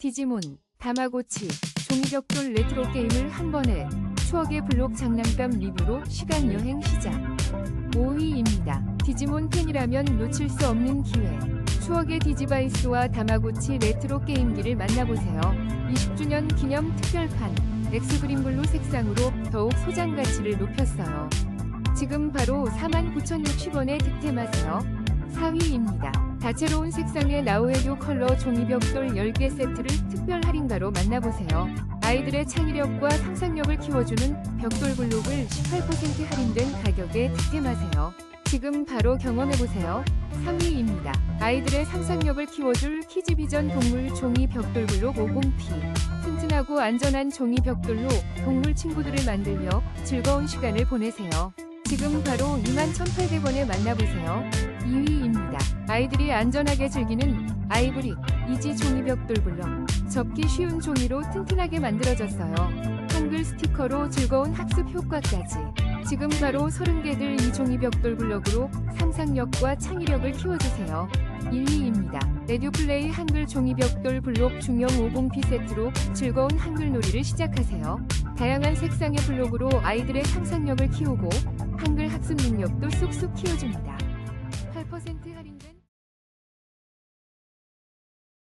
디지몬, 다마고치, 종이벽돌 레트로 게임을 한 번에 추억의 블록 장난감 리뷰로 시간 여행 시작. 5위입니다. 디지몬 팬이라면 놓칠 수 없는 기회. 추억의 디지바이스와 다마고치 레트로 게임기를 만나보세요. 20주년 기념 특별판 엑스그린 블루 색상으로 더욱 소장 가치를 높였어요. 지금 바로 49,060원에 득템하세요. 4위입니다. 다채로운 색상의 나우에듀 컬러 종이벽돌 10개 세트를 특별 할인가로 만나보세요. 아이들의 창의력과 상상력을 키워주는 벽돌 블록을 18% 할인된 가격에 득템하세요. 지금 바로 경험해보세요. 3위입니다. 아이들의 상상력을 키워줄 키즈비전 동물 종이 벽돌 블록 50P. 튼튼하고 안전한 종이 벽돌로 동물 친구들을 만들며 즐거운 시간을 보내세요. 지금 바로 21,800원에 만나보세요. 2위입니다. 아이들이 안전하게 즐기는 아이브릭 이지 종이 벽 돌 블럭. 접기 쉬운 종이로 튼튼하게 만들어졌어요. 한글 스티커로 즐거운 학습 효과까지. 지금 바로 30개들 이 종이 벽 돌 블럭으로 상상력과 창의력을 키워주세요. 1위입니다. 레듀플레이 한글 종이 벽 돌 블록 중형 50P 세트로 즐거운 한글 놀이를 시작하세요. 다양한 색상의 블록으로 아이들의 상상력을 키우고 한글 학습 능력도 쑥쑥 키워줍니다. 8% 할인된